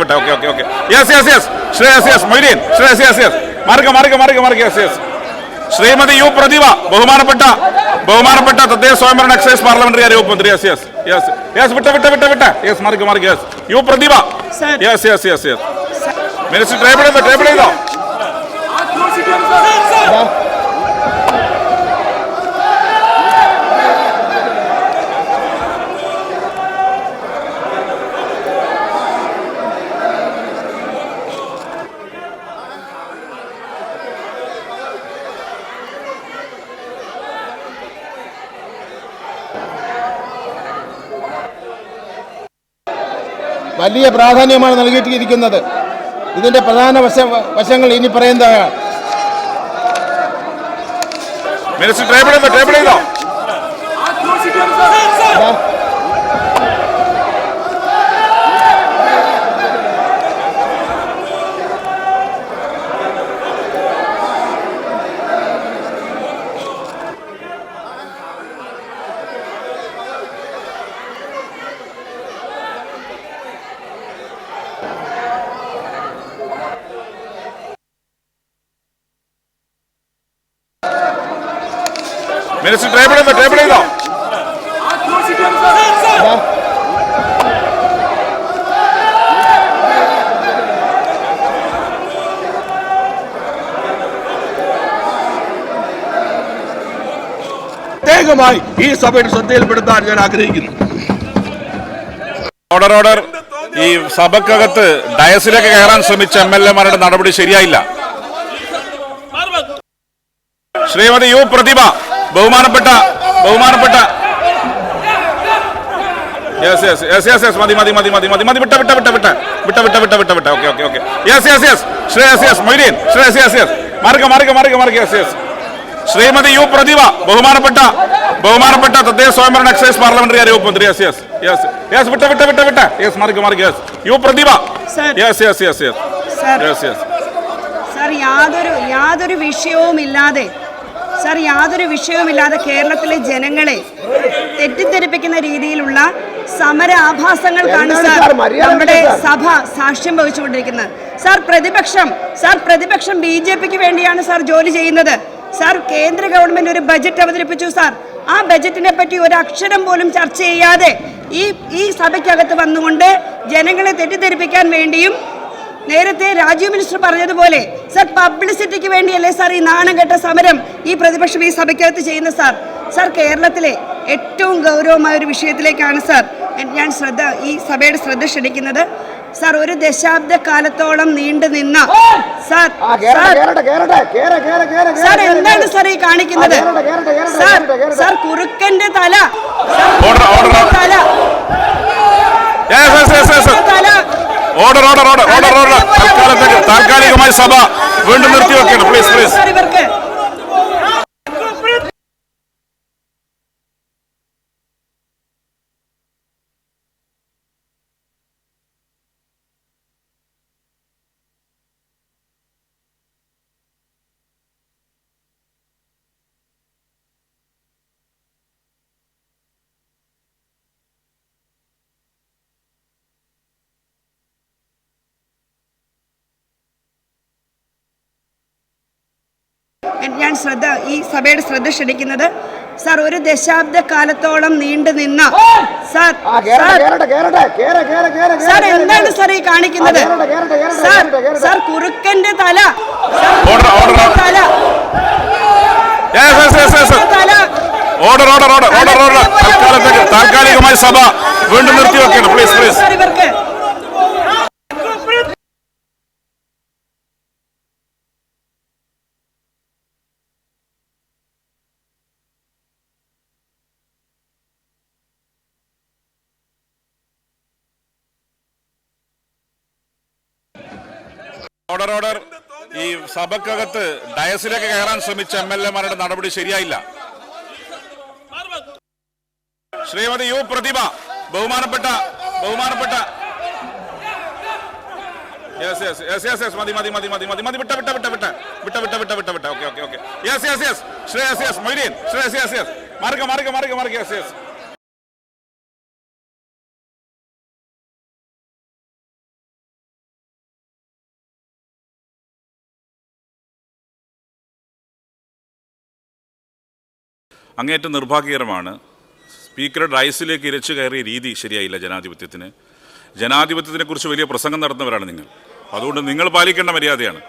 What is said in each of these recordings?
വിട്ടെ. Okay okay okay. Yes yes yes Shreyas yes Moideen. Shreyas yes yes മാർഗ മാർഗ മാർഗ മാർഗ yes yes Shrimati U Prathibha ബഹുമാനപ്പെട്ട ബഹുമാനപ്പെട്ട തദ്ദേശ സ്വയംഭരണ എക്സൈസ് പാർലമെന്ററി വകുപ്പ് മന്ത്രി. യെസ് യെസ് യെസ് യെസ് വിട്ട വിട്ട വിട്ട വിട്ട. യെസ് മാർഗ മാർഗ yes U Prathibha. Yes yes yes yes minister table ചെയ്തോ ടേബിൾ ചെയ്തോ വലിയ പ്രാധാന്യമാണ് നൽകിയിട്ടിരിക്കുന്നത്. ഇതിന്റെ പ്രധാന വശ വശങ്ങൾ ഇനി പറയുന്നതാണ് മിനിസ്റ്റർ ടേബിൾ ചെയ്തോ ടേബിൾ ചെയ്തോ മിനിസ്റ്റർ ടേബിൾ ചെയ്തോ ടേബിൾ ചെയ്തോ പ്രത്യേകമായി ഈ സഭയുടെ ശ്രദ്ധയിൽപ്പെടുത്താൻ ഞാൻ ആഗ്രഹിക്കുന്നു. ഓർഡർ ഓർഡർ ഈ സഭക്കകത്ത് ഡയസിലേക്ക് കയറാൻ ശ്രമിച്ച എം എൽ എമാരുടെ നടപടി ശരിയായില്ല. ശ്രീമതി യു പ്രതിഭ ബഹുമാനപ്പെട്ട ബഹുമാനപ്പെട്ട. Yes yes yes yes yes മതി മതി മതി മതി മതി മതി. വിട്ട വിട്ട വിട്ട വിട്ട. വിട്ട വിട്ട വിട്ട വിട്ട വിട്ട. Okay okay okay yes yes yes Shreyas yes Moideen. Shreyas yes yes മാർഗ മാർഗ മാർഗ മാർഗ yes yes Shrimati U Prathibha ബഹുമാനപ്പെട്ട ബഹുമാനപ്പെട്ട തദ്ദേശ സ്വയംഭരണ എക്സൈസ് പാർലമെന്ററി വകുപ്പ് മന്ത്രി. യെസ് യെസ് യെസ് യെസ് വിട്ട വിട്ട വിട്ട വിട്ട. Yes mark mark yes U Prathibha. Yes yes yes yes. Yes yes sir യാതൊരു യാതൊരു വിഷയവുമില്ലാതെ സാർ യാതൊരു വിഷയവുമില്ലാതെ കേരളത്തിലെ ജനങ്ങളെ തെറ്റിദ്ധരിപ്പിക്കുന്ന രീതിയിലുള്ള സമര ആഭാസങ്ങൾക്കാണ് സാർ നമ്മുടെ സഭ സാക്ഷ്യം വഹിച്ചുകൊണ്ടിരിക്കുന്നത്. സാർ പ്രതിപക്ഷം സാർ പ്രതിപക്ഷം ബി ജെ പിക്ക് വേണ്ടിയാണ് സാർ ജോലി ചെയ്യുന്നത്. സാർ കേന്ദ്ര ഗവൺമെന്റ് ഒരു ബജറ്റ് അവതരിപ്പിച്ചു സാർ. ആ ബജറ്റിനെ പറ്റി ഒരു അക്ഷരം പോലും ചർച്ച ചെയ്യാതെ ഈ ഈ സഭയ്ക്കകത്ത് വന്നുകൊണ്ട് ജനങ്ങളെ തെറ്റിദ്ധരിപ്പിക്കാൻ വേണ്ടിയും നേരത്തെ രാജീവ് മിനിസ്റ്റർ പറഞ്ഞതുപോലെ സർ പബ്ലിസിറ്റിക്ക് വേണ്ടിയല്ലേ സാർ ഈ നാണം കെട്ട സമരം ഈ പ്രതിപക്ഷം ഈ സഭയ്ക്കകത്ത് ചെയ്യുന്ന സാർ? സാർ കേരളത്തിലെ ഏറ്റവും ഗൗരവമായ ഒരു വിഷയത്തിലേക്കാണ് സാർ ഞാൻ ശ്രദ്ധ ഈ സഭയുടെ ശ്രദ്ധ ക്ഷണിക്കുന്നത്. സാർ ഒരു ദശാബ്ദ കാലത്തോളം നീണ്ടു നിന്ന സാർ എന്താണ്. സാർ ഈ കാണിക്കുന്നത്? സാർ കുറുക്കന്റെ തല. തല. Order order order order order തൽക്കാലത്തേക്ക് താൽക്കാലികമായി സഭ വീണ്ടും നിർത്തിവെക്കണം പ്ലീസ് പ്ലീസ് ഞാൻ ശ്രദ്ധ ഈ സഭയുടെ ശ്രദ്ധ ക്ഷണിക്കുന്നത് സാർ ഒരു ദശാബ്ദ കാലത്തോളം നീണ്ടു നിന്ന സാർ സാർ എന്താണ് സാർ ഈ കാണിക്കുന്നത്? സാർ സാർ കുറുക്കന്റെ തല. തല. Order order order order order താൽക്കാലികമായി സഭ വീണ്ടും നിർത്തിവെക്കണം പ്ലീസ് പ്ലീസ് ഇവർക്ക് ഓർഡർ ഓർഡർ ഈ സഭക്കകത്ത് ഡയസിലേക്ക് കയറാൻ ശ്രമിച്ച എം എൽ എമാരുടെ നടപടി ശരിയായില്ല. ശ്രീമതി യു പ്രതിഭ ബഹുമാനപ്പെട്ട ബഹുമാനപ്പെട്ട. Yes yes yes yes yes മതി മതി മതി മതി മതി മതി. വിട്ട വിട്ട വിട്ട വിട്ട. വിട്ട വിട്ട വിട്ട വിട്ട വിട്ട. Okay okay okay yes yes yes Shri yes Moideen. Shreyas yes yes മാർഗ മാർഗ മാർഗ മാർഗ യെസ് യെസ് അങ്ങേയറ്റം നിർഭാഗ്യകരമാണ്. സ്പീക്കറുടെ റൈസിലേക്ക് ഇരച്ചു കയറിയ രീതി ശരിയായില്ല ജനാധിപത്യത്തിന്. ജനാധിപത്യത്തിനെ കുറിച്ച് വലിയ പ്രസംഗം നടത്തുന്നവരാണ് നിങ്ങൾ. അതുകൊണ്ട് നിങ്ങൾ പാലിക്കേണ്ട മര്യാദയാണ്.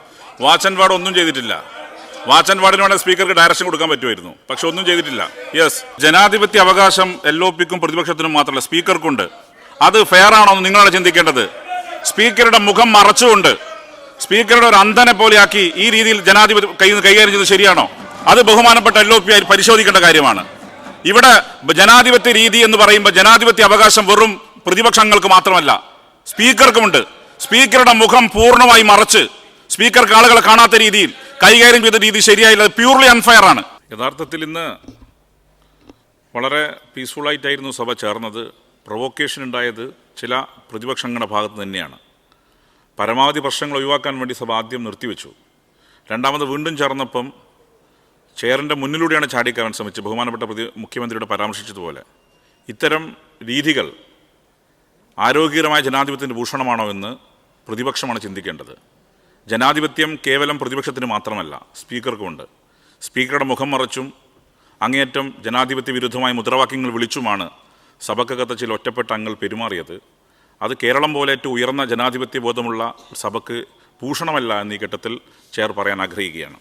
വാച്ച് ആൻഡ് വാർഡ് ഒന്നും ചെയ്തിട്ടില്ല. വാച്ച് ആൻഡ് വാർഡിന് വേണമെങ്കിൽ സ്പീക്കർക്ക് ഡയറക്ഷൻ കൊടുക്കാൻ പറ്റുമായിരുന്നു. പക്ഷെ ഒന്നും ചെയ്തിട്ടില്ല. യെസ് ജനാധിപത്യ അവകാശം എൽ ഒ പിക്കും പ്രതിപക്ഷത്തിനും മാത്രമല്ല സ്പീക്കർക്കുണ്ട്. അത് ഫെയർ ആണോ എന്ന് നിങ്ങളാണ് ചിന്തിക്കേണ്ടത്. സ്പീക്കറുടെ മുഖം മറച്ചുകൊണ്ട് സ്പീക്കറുടെ ഒരു അന്ധനെ പോലെയാക്കി ഈ രീതിയിൽ ജനാധിപത്യം കൈകാര്യം ചെയ്തത് ശരിയാണോ? അത് ബഹുമാനപ്പെട്ട എൽ ഒ പി ആയി പരിശോധിക്കേണ്ട കാര്യമാണ്. ഇവിടെ ജനാധിപത്യ രീതി എന്ന് പറയുമ്പോൾ ജനാധിപത്യ അവകാശം വെറും പ്രതിപക്ഷങ്ങൾക്ക് മാത്രമല്ല സ്പീക്കർക്കുമുണ്ട്. സ്പീക്കറുടെ മുഖം പൂർണമായി മറച്ച് സ്പീക്കർക്ക് ആളുകളെ കാണാത്ത രീതിയിൽ കൈകാര്യം ചെയ്ത രീതി ശരിയായില്ല പ്യൂർലി അൺഫെയർ ആണ്. യഥാർത്ഥത്തിൽ ഇന്ന് വളരെ പീസ്ഫുള്ളായിട്ടായിരുന്നു സഭ ചേർന്നത്. പ്രൊവോക്കേഷൻ ഉണ്ടായത് ചില പ്രതിപക്ഷങ്ങളുടെ ഭാഗത്ത് തന്നെയാണ്. പരമാവധി പ്രശ്നങ്ങൾ ഒഴിവാക്കാൻ വേണ്ടി സഭ ആദ്യം നിർത്തിവെച്ചു. രണ്ടാമത് വീണ്ടും ചേർന്നപ്പം ചെയറിന്റെ മുന്നിലൂടെയാണ് ചാടിക്കയറാൻ ശ്രമിച്ചത്. ബഹുമാനപ്പെട്ട പ്രതി മുഖ്യമന്ത്രിയുടെ പരാമർശിച്ചതുപോലെ. ഇത്തരം രീതികൾ ആരോഗ്യകരമായ ജനാധിപത്യത്തിന്റെ ഭൂഷണമാണോ എന്ന് പ്രതിപക്ഷമാണ് ചിന്തിക്കേണ്ടത്. ജനാധിപത്യം കേവലം പ്രതിപക്ഷത്തിന് മാത്രമല്ല സ്പീക്കർക്കുമുണ്ട് സ്പീക്കറുടെ മുഖം മറച്ചും അങ്ങേയറ്റം ജനാധിപത്യ വിരുദ്ധമായ മുദ്രാവാക്യങ്ങൾ വിളിച്ചുമാണ് സഭക്കകത്ത് ചില ഒറ്റപ്പെട്ട അംഗങ്ങൾ പെരുമാറിയത്. അത് കേരളം പോലെ ഏറ്റവും ഉയർന്ന ജനാധിപത്യ ബോധമുള്ള സഭയ്ക്ക് ഭൂഷണമല്ല എന്നീ ഘട്ടത്തിൽ ചെയർ പറയാൻ ആഗ്രഹിക്കുകയാണ്.